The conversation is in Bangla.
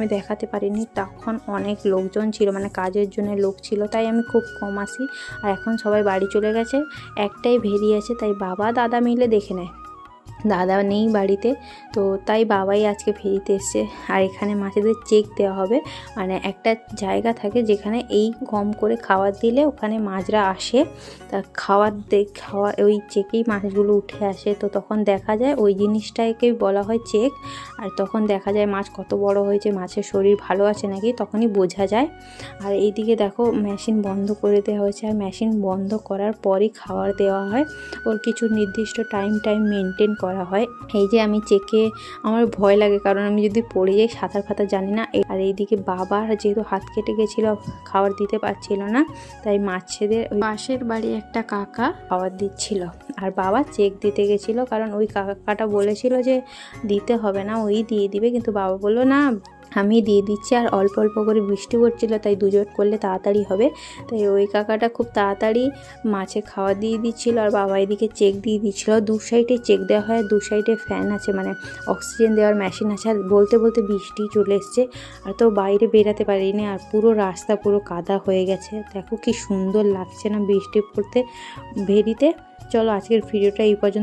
আমি দেখাতে পারিনি, তখন অনেক লোকজন ছিল মানে কাজের জন্য লোক ছিল, তাই আমি খুব কম আসি। আর এখন সবাই বাড়ি চলে গেছে, একটাই ভেরি আছে, তাই বাবা, দাদা মিলে দেখে নেয়। দাদা নেই বাড়িতে, তো তাই বাবাই আজকে ফেরিতে এসছে। আর এখানে মাছেদের চেক দেওয়া হবে। মানে একটা জায়গা থাকে যেখানে এই কম করে খাবার দিলে ওখানে মাছরা আসে। তা খাওয়ার দে, খাওয়া, ওই চেকেই মাছগুলো উঠে আসে। তো তখন দেখা যায় ওই জিনিসটাকেই বলা হয় চেক আর তখন দেখা যায় মাছ কত বড় হয়েছে, মাছের শরীর ভালো আছে নাকি তখনই বোঝা যায়। আর এইদিকে দেখো মেশিন বন্ধ করে দেওয়া হয়েছে। আর মেশিন বন্ধ করার পরই খাবার দেওয়া হয়। ওর কিছু নির্দিষ্ট টাইম টাইম মেনটেন করা হয়। এই যে আমি চেকে আমার ভয় লাগে, কারণ আমি যদি পড়ে যাই সাঁতার ফাতার জানি না। আর এইদিকে বাবার যেহেতু হাত কেটে গেছিল, খাবার দিতে পারছিল না, তাই মাছেদের ওই পাশের বাড়ি একটা কাকা খাবার দিচ্ছিল। আর বাবা চেক দিতে গেছিল, কারণ ওই কাকাটা বলেছিল যে দিতে হবে না, ওই দিয়ে দিবে। কিন্তু বাবা বলল, না আমি দিয়ে দিচ্ছি আর অল্প অল্প করে বৃষ্টি পড়ছিলো, তাই দুজোট করলে তাড়াতাড়ি হবে। তাই ওই কাকাটা খুব তাড়াতাড়ি মাছে খাওয়া দিয়ে দিচ্ছিল আর বাবা এদিকে চেক দিয়ে দিচ্ছিল। দু সাইডে চেক দেওয়া হয়, দু সাইডে ফ্যান আছে মানে অক্সিজেন দেওয়ার মেশিন আছে। আর বলতে বলতে বৃষ্টি চলে এসছে আর তো বাইরে বেরাতে পারিনি আর পুরো রাস্তা পুরো কাদা হয়ে গেছে। দেখো কি সুন্দর লাগছে না বৃষ্টি পড়তে, ভেরিতে। চলো আজকের ভিডিওটা এই পর্যন্ত।